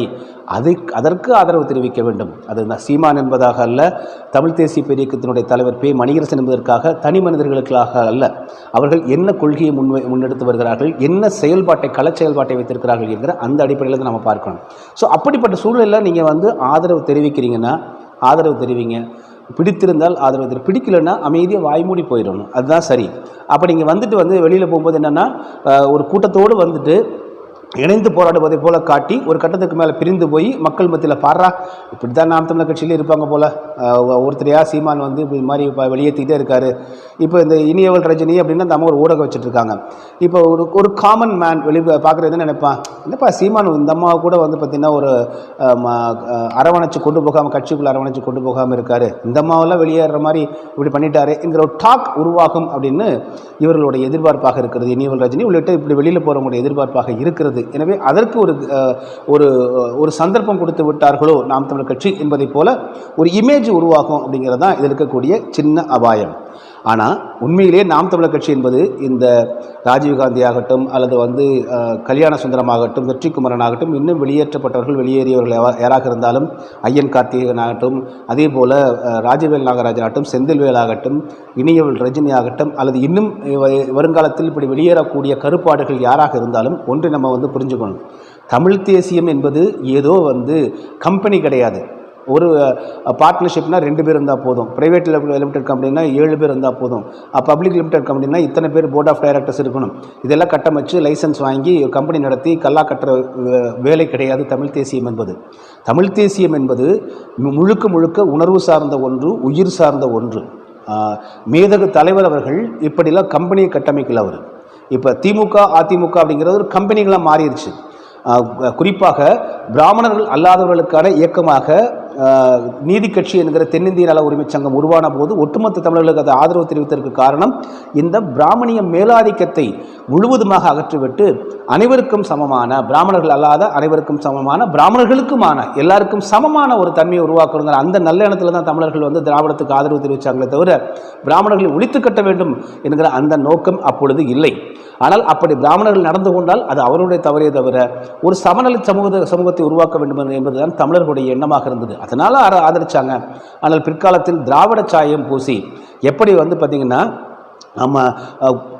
S1: அதை அதற்கு ஆதரவு தெரிவிக்க வேண்டும். அது சீமான் என்பதாக அல்ல தமிழ் தேசிய பெரியக்கத்தினுடைய தலைவர் பே. மணிகரசன் என்பதற்காக தனி மனிதர்களுக்காக அல்ல. அவர்கள் என்ன கொள்கையை முன்வை முன்னெடுத்து வருகிறார்கள் என்ன செயல்பாட்டை கள செயல்பாட்டை வைத்திருக்கிறார்கள் என்கிற அந்த அடிப்படையில் தான் நம்ம பார்க்கணும். ஸோ அப்படிப்பட்ட சூழ்நிலையில் நீங்கள் வந்து ஆதரவு தெரிவிக்கிறீங்கன்னா ஆதரவு தெரிவிங்க. பிடித்திருந்தால் ஆதரவு தரு பிடிக்கலன்னா அமைதியாக வாய்மூடி போயிடணும். அதுதான் சரி. அப்போ நீங்கள் வந்துட்டு வந்து வெளியில் போகும்போது என்னென்னா ஒரு கூட்டத்தோடு வந்துட்டு இணைந்து போராடுவதை போல காட்டி ஒரு கட்டத்துக்கு மேலே பிரிந்து போய் மக்கள் மத்தியில் பாடுறா இப்படி தான் நாம் தமிழர் கட்சியிலே இருப்பாங்க போல். ஒருத்தரையா சீமான் வந்து இப்படி மாதிரி இப்போ வெளியேற்றிக்கிட்டே இருக்காரு. இப்போ இந்த இனியவள் ரஜினி அப்படின்னா அந்த அம்மா ஒரு ஊடகம் வச்சுட்ருக்காங்க. இப்போ ஒரு ஒரு காமன் மேன் வெளி பார்க்குறது நினைப்பான்? என்னப்பா சீமான் இந்த அம்மா கூட வந்து பார்த்திங்கன்னா ஒரு ம- அரவணைச்சு கொண்டு போகாமல் கட்சிக்குள்ளே அரவணைச்சு கொண்டு போகாமல் இருக்கார். இந்த அம்மாவெல்லாம் வெளியேற மாதிரி இப்படி பண்ணிட்டாரு என்கிற ஒரு டாக் உருவாகும் அப்படின்னு இவர்களுடைய எதிர்பார்ப்பாக இருக்கிறது. இனியவள் ரஜினி உள்ளிட்ட இப்படி வெளியில் போகிறவங்களுடைய எதிர்பார்ப்பாக இருக்கிறது. எனவே அதற்கு ஒரு ஒரு ஒரு சந்தர்ப்பம் கொடுத்து விட்டார்களோ நாம் தமிழ் கட்சி என்பதைப் போல ஒரு இமேஜ் உருவாகும் அப்படிங்கிறது தான் இதில் இருக்கக்கூடிய சின்ன அபாயம். ஆனால் உண்மையிலே நாம் தமிழர் கட்சி என்பது இந்த ராஜீவ்காந்தி ஆகட்டும் அல்லது வந்து கல்யாண சுந்தரமாகட்டும் வெற்றிக்குமரன் ஆகட்டும் இன்னும் வெளியேற்றப்பட்டவர்கள் வெளியேறியவர்கள் யாராக இருந்தாலும் ஐயன் கார்த்திகேயன் ஆகட்டும் அதே போல் ராஜவேல் நாகராஜன் ஆகட்டும் செந்தில்வேல் ஆகட்டும் இனியவள் ரஜினி ஆகட்டும் அல்லது இன்னும் வருங்காலத்தில் இப்படி வெளியேறக்கூடிய கருப்பாடுகள் யாராக இருந்தாலும் ஒன்று நம்ம வந்து புரிஞ்சுக்கணும். தமிழ் தேசியம் என்பது ஏதோ வந்து கம்பெனி கிடையாது. ஒரு பார்ட்னர்ஷிப்னால் ரெண்டு பேர் இருந்தால் போதும். ப்ரைவேட் லிமிடெட் கம்பெனினா ஏழு பேர் இருந்தால் போதும். பப்ளிக் லிமிடெட் கம்பெனினா இத்தனை பேர் போர்ட் ஆஃப் டைரக்டர்ஸ் இருக்கணும். இதெல்லாம் கட்டமைச்சு லைசன்ஸ் வாங்கி கம்பெனி நடத்தி கல்லா கட்டுற வே- வேலை கிடையாது தமிழ் தேசியம் என்பது. தமிழ் தேசியம் என்பது முழுக்க முழுக்க உணர்வு சார்ந்த ஒன்று உயிர் சார்ந்த ஒன்று. மேதகு தலைவர் அவர்கள் இப்படிலாம் கம்பெனியை கட்டமைக்கல அவர். இப்போ திமுக அதிமுக அப்படிங்கிறது ஒரு கம்பெனிகளாக மாறிடுச்சு. குறிப்பாக பிராமணர்கள் அல்லாதவர்களுக்கான இயக்கமாக நீதி கட்சி என்கிற தென்னிந்திய நல உரிமைச் சங்கம் உருவான போது ஒட்டுமொத்த தமிழர்களுக்கு அதை ஆதரவு தெரிவித்ததற்கு காரணம் இந்த பிராமணிய மேலாதிக்கத்தை முழுவதுமாக அகற்றிவிட்டு அனைவருக்கும் சமமான பிராமணர்கள் அல்லாத அனைவருக்கும் சமமான பிராமணர்களுக்குமான எல்லாருக்கும் சமமான ஒரு தன்மையை உருவாக்கணுங்கிற அந்த நல்ல எண்ணத்தில் தான் தமிழர்கள் வந்து திராவிடத்துக்கு ஆதரவு தெரிவித்தாங்களே தவிர பிராமணர்களை ஒழித்து கட்ட வேண்டும் என்கிற அந்த நோக்கம் அப்பொழுது இல்லை. ஆனால் அப்படி பிராமணர்கள் நடந்து கொண்டால் அது அவருடைய தவறே தவிர ஒரு சமநல சமூக சமூகத்தை உருவாக்க வேண்டும் என்பதுதான் தமிழர்களுடைய எண்ணமாக இருந்தது. அதனால் ஆதரித்தாங்க ஆனால் பிற்காலத்தில் திராவிட சாயம் பூசி எப்படி வந்து பார்த்திங்கன்னா நம்ம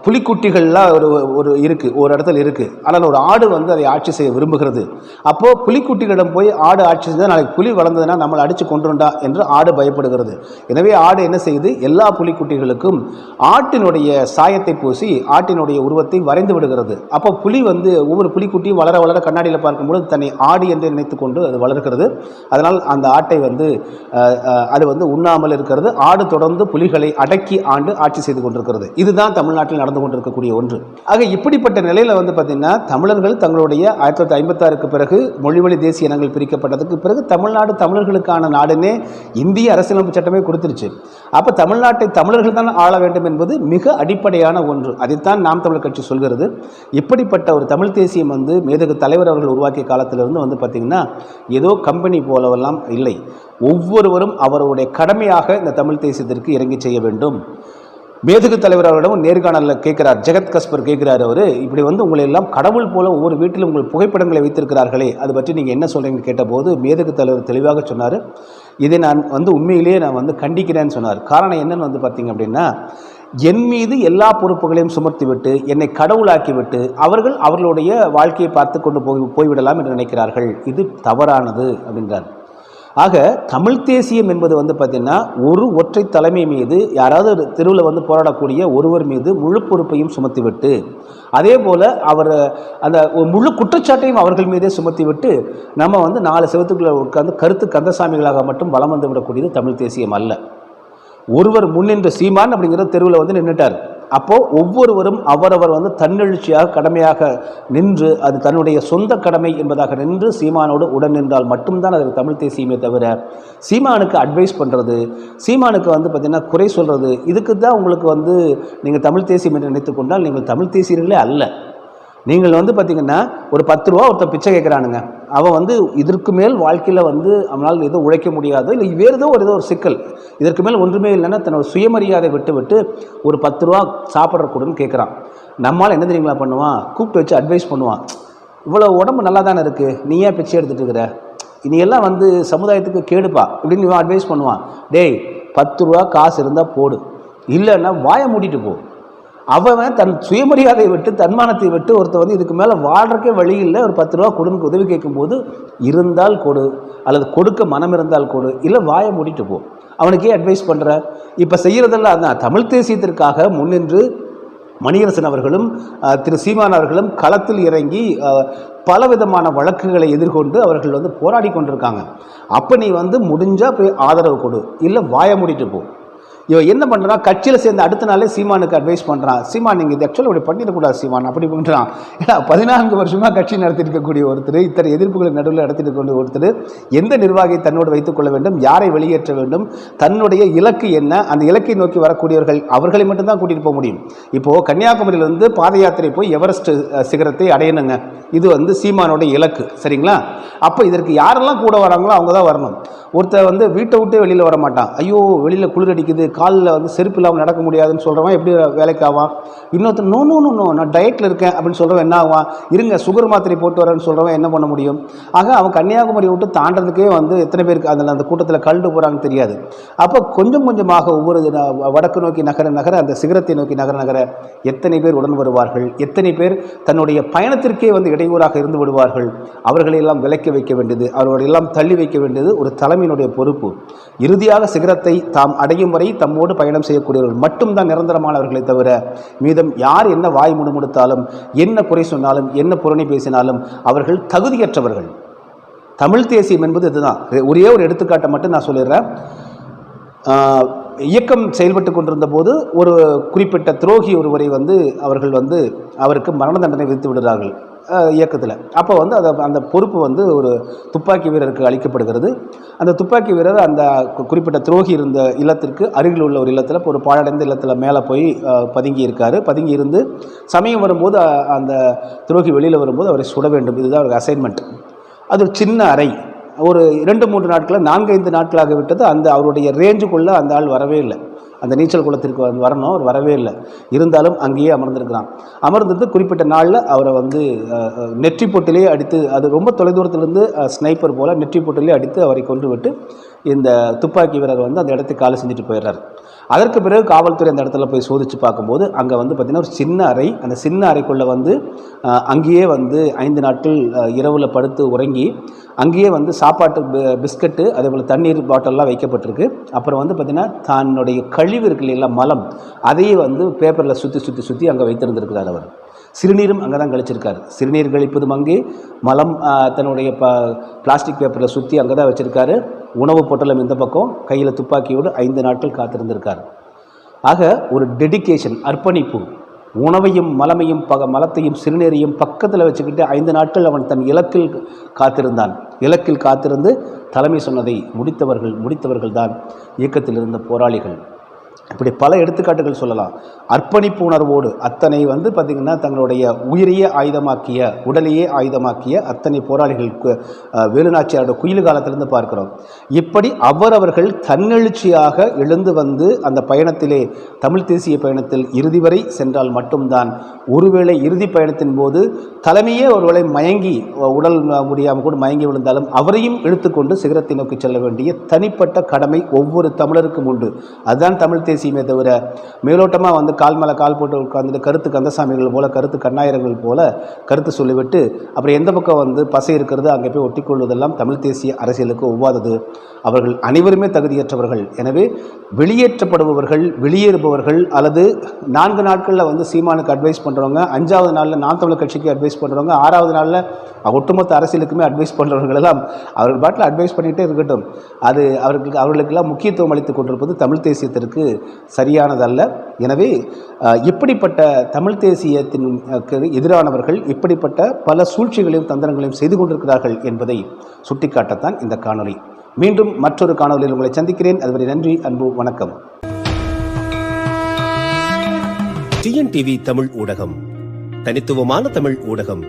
S1: புலிக்குட்டிகள்லாம் ஒரு ஒரு இருக்குது ஒரு இடத்துல இருக்குது ஆனால் ஒரு ஆடு வந்து அதை ஆட்சி செய்ய விரும்புகிறது. அப்போது புலிக்குட்டிகளிடம் போய் ஆடு ஆட்சி செஞ்சால் நாளைக்கு புலி வளர்ந்ததுன்னா நம்மளை அடித்து கொண்டுண்டா என்று ஆடு பயப்படுகிறது. எனவே ஆடு என்ன செய்யுது? எல்லா புலிக்குட்டிகளுக்கும் ஆட்டினுடைய சாயத்தை பூசி ஆட்டினுடைய உருவத்தை வரைந்து விடுகிறது. அப்போ புலி வந்து ஒவ்வொரு புலிக்குட்டியும் வளர வளர கண்ணாடியில் பார்க்கும்போது தன்னை ஆடு என்று நினைத்து கொண்டு அது வளர்கிறது. அதனால் அந்த ஆட்டை வந்து அது வந்து உண்ணாமல் இருக்கிறது. ஆடு தொடர்ந்து புலிகளை அடக்கி ஆண்டு ஆட்சி செய்து கொண்டிருக்கிறது. இதுதான் தமிழ்நாட்டில் நடந்து நடந்து கொண்டிருக்கக்கூடிய ஒன்று. ஆக இப்படிப்பட்ட நிலையில் வந்து பார்த்திங்கன்னா தமிழர்கள் தங்களுடைய ஆயிரத்தி தொள்ளாயிரத்தி ஐம்பத்தாறுக்கு பிறகு மொழிவழி தேசிய இனங்கள் பிரிக்கப்பட்டதுக்கு பிறகு தமிழ்நாடு தமிழர்களுக்கான நாடுனே இந்திய அரசியலமைப்பு சட்டமே கொடுத்துருச்சு. அப்போ தமிழ்நாட்டை தமிழர்கள் தான் ஆள வேண்டும் என்பது மிக அடிப்படையான ஒன்று. அதைத்தான் நாம் தமிழர் கட்சி சொல்கிறது. இப்படிப்பட்ட ஒரு தமிழ் தேசியம் வந்து மேதகு தலைவர் அவர்கள் உருவாக்கிய காலத்திலிருந்து வந்து பார்த்திங்கன்னா ஏதோ கம்பெனி போலவெல்லாம் இல்லை. ஒவ்வொருவரும் அவருடைய கடமையாக இந்த தமிழ் தேசியத்திற்கு இறங்கி செய்ய வேண்டும். மேதுகு தலைவர் அவரிடம் நேர்காணலில் கேட்கிறார். ஜெகத் கஸ்பர் கேட்கிறார் அவர். இப்படி வந்து உங்களை எல்லாம் கடவுள் போல ஒவ்வொரு வீட்டிலும் உங்கள் புகைப்படங்களை வைத்திருக்கிறார்களே அது பற்றி நீங்கள் என்ன சொல்கிறீங்கன்னு கேட்டபோது மேதகு தலைவர் தெளிவாக சொன்னார். இதை நான் வந்து உண்மையிலேயே நான் வந்து கண்டிக்கிறேன்னு சொன்னார். காரணம் என்னன்னு வந்து பார்த்தீங்க அப்படின்னா என் மீது எல்லா பொறுப்புகளையும் சுமர்த்திவிட்டு என்னை கடவுளாக்கிவிட்டு அவர்கள் அவர்களுடைய வாழ்க்கையை பார்த்து கொண்டு போய் போய்விடலாம் என்று நினைக்கிறார்கள். இது தவறானது அப்படின்றார். ஆக தமிழ் தேசியம் என்பது வந்து பார்த்திங்கன்னா ஒரு ஒற்றை தலைமை மீது யாராவது ஒரு தெருவில் வந்து போராடக்கூடிய ஒருவர் மீது முழு பொறுப்பையும் சுமத்திவிட்டு அதே போல் அவர் அந்த முழு குற்றச்சாட்டையும் அவர்கள் மீதே சுமத்திவிட்டு நம்ம வந்து நாலு செவத்துக்குள்ளே உட்கார்ந்து கருத்து கந்தசாமிகளாக மட்டும் வலம் வந்து விடக்கூடியது தமிழ் தேசியம் அல்ல. ஒருவர் முன்னின்று சீமான் அப்படிங்கிற தெருவில் வந்து நின்றுட்டார் அப்போது ஒவ்வொருவரும் அவரவர் வந்து தன்னெழுச்சியாக கடமையாக நின்று அது தன்னுடைய சொந்த கடமை என்பதாக நின்று சீமானோடு உடன் நின்றால் மட்டும்தான் அதுக்கு தமிழ் தேசியமே தவிர சீமானுக்கு அட்வைஸ் பண்ணுறது சீமானுக்கு வந்து பார்த்திங்கன்னா குறை சொல்கிறது இதுக்கு தான் உங்களுக்கு வந்து நீங்கள் தமிழ் தேசியம் என்று நினைத்து கொண்டால் நீங்கள் தமிழ் தேசியர்களே அல்ல. நீங்கள் வந்து பார்த்தீங்கன்னா ஒரு பத்து ரூபா ஒருத்தர் பிச்சை கேட்குறானுங்க அவன் வந்து இதற்கு மேல் வாழ்க்கையில் வந்து அவனால் எதுவும் உழைக்க முடியாதோ இல்லை வேறு ஏதோ ஒரு ஏதோ ஒரு சிக்கல். இதற்கு மேல் ஒன்றுமே இல்லைன்னா தன்னோட சுயமரியாதை விட்டு விட்டு ஒரு பத்து ரூபா சாப்பிட்ற கூடன்னு கேட்குறான் நம்மளால் என்ன தெரியுங்களா பண்ணுவான்? கூப்பிட்டு வச்சு அட்வைஸ் பண்ணுவான். இவ்வளோ உடம்பு நல்லா தானே இருக்குது நீ ஏன் பிச்சை எடுத்துகிட்டு இருக்கிற? இனி எல்லாம் வந்து சமுதாயத்துக்கு கேடுப்பா இப்படின்னு இவன் அட்வைஸ் பண்ணுவான். டேய் பத்து ரூபா காசு இருந்தால் போடு. இல்லைன்னா வாயை மூடிட்டு போ. அவன் தன் சுயமரியாதையை விட்டு தன்மானத்தை விட்டு ஒருத்தர் வந்து இதுக்கு மேலே வாழ்றக்கே வழி இல்லை. ஒரு பத்து ரூபா கொடுங்க உதவி கேட்கும்போது இருந்தால் கொடு அல்லது கொடுக்க மனம் இருந்தால் கொடு இல்லை வாயை மூடிட்டு போ. அவனுக்கே அட்வைஸ் பண்ணுற இப்போ செய்கிறதெல்லாம் அதான் தமிழ் தேசியத்திற்காக முன்னின்று மணியரசன் அவர்களும் திரு சீமான் அவர்களும் களத்தில் இறங்கி பலவிதமான வழக்குகளை எதிர்கொண்டு அவர்கள் வந்து போராடி கொண்டிருக்காங்க. அப்போ நீ வந்து முடிஞ்சால் போய் ஆதரவு கொடு இல்லை வாயை மூடிட்டு போ. இவன் என்ன பண்ணுறான் கட்சியில் சேர்ந்து அடுத்த நாளே சீமானுக்கு அட்வைஸ் பண்ணுறான் சீமான் நீங்கள் இது ஆக்சுவலாக இப்படி பண்ணிடக்கூடாது சீமான் அப்படி பண்ணுறான் ஏன்னா பதினான்கு வருஷமாக கட்சி நடத்திட்டு இருக்கக்கூடிய ஒருத்தர் இத்தனை எதிர்ப்புகளை நடுவில் நடத்திட்டு கொண்டு ஒருத்தர் எந்த நிர்வாகியை தன்னோடு வைத்துக் கொள்ள வேண்டும் யாரை வெளியேற்ற வேண்டும் தன்னுடைய இலக்கு என்ன அந்த இலக்கை நோக்கி வரக்கூடியவர்கள் அவர்களை மட்டும்தான் கூட்டிகிட்டு போக முடியும். இப்போது கன்னியாகுமரியிலிருந்து பாத யாத்திரை போய் எவரெஸ்ட் சிகரத்தை அடையணுங்க. இது வந்து சீமானோட இலக்கு சரிங்களா? அப்போ இதற்கு யாரெல்லாம் கூட வராங்களோ அவங்க தான் வரணும். ஒருத்தர் வந்து வீட்டை விட்டு வெளியில் வர மாட்டான் ஐயோ வெளியில் குளிர் அடிக்குது காலில் வந்து செருப்பு இல்லாமல் நடக்க முடியாதுன்னு சொல்கிறவன் எப்படி வேலைக்கு ஆவான்? இன்னொருத்தர் நோ நோ நோ நோ நான் டயட்டில் இருக்கேன் அப்படின்னு சொல்கிறவன் என்ன ஆவான்? இருங்க சுகர் மாத்திரை போட்டு வரேன்னு சொல்கிறவன் என்ன பண்ண முடியும்? ஆக அவன் கன்னியாகுமரி விட்டு தாண்டதுக்கே வந்து எத்தனை பேருக்கு அதில் அந்த கூட்டத்தில் கலந்து போகிறாங்கன்னு தெரியாது. அப்போ கொஞ்சம் கொஞ்சமாக ஒவ்வொரு வடக்கு நோக்கி நகர நகர அந்த சிகரத்தை நோக்கி நகர நகர எத்தனை பேர் உடன் வருவார்கள்? எத்தனை பேர் தன்னுடைய பயணத்திற்கே வந்து இடையூறாக இருந்து விடுவார்கள்? அவர்களை எல்லாம் விலக்கி வைக்க வேண்டியது அவர்களையெல்லாம் தள்ளி வைக்க வேண்டியது ஒரு தலைமையினுடைய பொறுப்பு. இறுதியாக சிகரத்தை தாம் அடையும் வரை தம்மோடு பயணம் செய்யக்கூடியவர்கள் மட்டும்தான் நிரந்தரமானவர்களை தவிர மீதம் யார் என்ன வாய் முடுமுடுத்தாலும் என்ன குறை சொன்னாலும் என்ன புரணி பேசினாலும் அவர்கள் தகுதியற்றவர்கள். தமிழ் தேசியம் என்பது இதுதான். ஒரே ஒரு எடுத்துக்காட்டை மட்டும் நான் சொல்லிடுறேன். ஆஹ், இயக்கம் செயல்பட்டு கொண்டிருந்த போது ஒரு குறிப்பிட்ட துரோகி ஒருவரை வந்து அவர்கள் வந்து அவருக்கு மரண தண்டனை விதித்து விடுறார்கள் இயக்கத்தில். அப்போ வந்து அதை அந்த பொறுப்பு வந்து ஒரு துப்பாக்கி வீரருக்கு அளிக்கப்படுகிறது. அந்த துப்பாக்கி வீரர் அந்த குறிப்பிட்ட துரோகி இருந்த இல்லத்திற்கு அருகில் உள்ள ஒரு இல்லத்தில் ஒரு பாழடைந்த இல்லத்தில் மேலே போய் பதுங்கி இருக்கார். பதுங்கி இருந்து சமயம் வரும்போது அந்த துரோகி வெளியில் வரும்போது அவரை சுட வேண்டும். இதுதான் அவருக்கு அசைன்மெண்ட் அது ஒரு சின்ன அறை. ஒரு இரண்டு மூன்று நாட்களில் நான்கைந்து நாட்களாக விட்டது. அந்த அவருடைய ரேஞ்சுக்குள்ளே அந்த ஆள் வரவே இல்லை. அந்த நீச்சல் குளத்திற்கு வந்து வரணும். அவர் வரவே இல்லை. இருந்தாலும் அங்கேயே அமர்ந்திருக்கிறான். அமர்ந்தது குறிப்பிட்ட நாளில் அவரை வந்து நெற்றி போட்டிலேயே அடித்து அது ரொம்ப தொலைதூரத்திலிருந்து ஸ்னைப்பர் போல் நெற்றி போட்டிலேயே அடித்து அவரை கொன்று விட்டு இந்த துப்பாக்கி வீரர் வந்து அந்த இடத்துக்கு காலை செஞ்சுட்டு போயிடுறாரு. அதற்கு பிறகு காவல்துறை அந்த இடத்துல போய் சோதித்து பார்க்கும்போது அங்கே வந்து பார்த்திங்கன்னா ஒரு சின்ன அறை. அந்த சின்ன அறைக்குள்ளே வந்து அங்கேயே வந்து ஐந்து நாட்கள் இரவில் படுத்து உறங்கி அங்கேயே வந்து சாப்பாட்டு பிஸ்கட்டு அதே போல் தண்ணீர் பாட்டிலெலாம் வைக்கப்பட்டிருக்கு. அப்புறம் வந்து பார்த்திங்கன்னா தன்னுடைய கழிவு இருக்கு இல்லைங்களா மலம். அதையே வந்து பேப்பரில் சுற்றி சுற்றி சுற்றி அங்கே வைத்திருந்திருக்கிறார் அவர். சிறுநீரும் அங்கே தான் கழிச்சிருக்காரு. சிறுநீர் கழிப்பதும் அங்கே மலம் தன்னுடைய ப பிளாஸ்டிக் பேப்பரில் சுற்றி அங்கே தான் வச்சுருக்காரு. உணவு பொட்டலம் இந்த பக்கம் கையில் துப்பாக்கியோடு ஐந்து நாட்கள் காத்திருந்திருக்கார். ஆக ஒரு டெடிகேஷன் அர்ப்பணிப்பு உணவையும் மலமையும் பக மலத்தையும் சிறுநீரையும் பக்கத்தில் வச்சுக்கிட்டு ஐந்து நாட்கள் அவன் தன் இலக்கில் காத்திருந்தான். இலக்கில் காத்திருந்து தலைமை சொன்னதை முடித்தவர்கள் முடித்தவர்கள் தான் இயக்கத்தில் இருந்த போராளிகள். இப்படி பல எடுத்துக்காட்டுகள் சொல்லலாம். அர்ப்பணிப்பு உணர்வோடு அத்தனை வந்து பார்த்திங்கன்னா தங்களுடைய உயிரையே ஆயுதமாக்கிய உடலையே ஆயுதமாக்கிய அத்தனை போராளிகள் வேலுநாச்சியாரோட குயில் காலத்திலிருந்து பார்க்கிறோம். இப்படி அவரவர்கள் தன்னெழுச்சியாக எழுந்து வந்து அந்த பயணத்திலே தமிழ் தேசிய பயணத்தில் இறுதி வரை சென்றால் மட்டும்தான் ஒருவேளை இறுதி பயணத்தின் போது தலைமையே ஒருவேளை மயங்கி உடல் முடியாமல் கூட மயங்கி விழுந்தாலும் அவரையும் இழுத்துக்கொண்டு சிகரத்தை நோக்கி செல்ல வேண்டிய தனிப்பட்ட கடமை ஒவ்வொரு தமிழருக்கும் உண்டு. அதுதான் தமிழ் தேசியமே தவிர மேலோட்டமாக வந்து கால் மேலே கால் போட்டு உட்கார்ந்துட்டு கருத்து கந்தசாமிகள் போல கருத்து கண்ணாயிரங்கள் போல கருத்து சொல்லிவிட்டு அப்புறம் எந்த பக்கம் வந்து பசை இருக்கிறது அங்கே போய் ஒட்டிக்கொள்வதெல்லாம் தமிழ் தேசிய அரசியலுக்கு ஒவ்வாதது. அவர்கள் அனைவருமே தகுதியற்றவர்கள். எனவே வெளியேற்றப்படுபவர்கள் வெளியேறுபவர்கள் அல்லது நான்கு நாட்களில் வந்து சீமானுக்கு அட்வைஸ் பண்ணுறவங்க அஞ்சாவது நாளில் நான் தமிழர் கட்சிக்கு அட்வைஸ் பண்ணுறவங்க ஆறாவது நாளில் ஒட்டுமொத்த அரசியலுக்குமே அட்வைஸ் பண்ணுறவர்கள் எல்லாம் அவர்கள் பாட்டில் அட்வைஸ் பண்ணிகிட்டே இருக்கட்டும். அது அவர்களுக்கு அவர்களுக்கெல்லாம் முக்கியத்துவம் அளித்து கொண்டிருப்பது தமிழ் தேசியத்திற்கு சரியானதல்ல. எனவே இப்படிப்பட்ட தமிழ் தேசியத்தின் எதிரானவர்கள் இப்படிப்பட்ட பல சூழ்ச்சிகளையும் தந்திரங்களையும் செய்து கொண்டிருக்கிறார்கள் என்பதை சுட்டிக்காட்டத்தான் இந்த காணொளி. மீண்டும் மற்றொரு காணொளியில் உங்களை சந்திக்கிறேன். அதுவரை நன்றி அன்பு வணக்கம்.
S2: டிஎன்டிவி தமிழ் ஊடகம். தனித்துவமான தமிழ் ஊடகம்.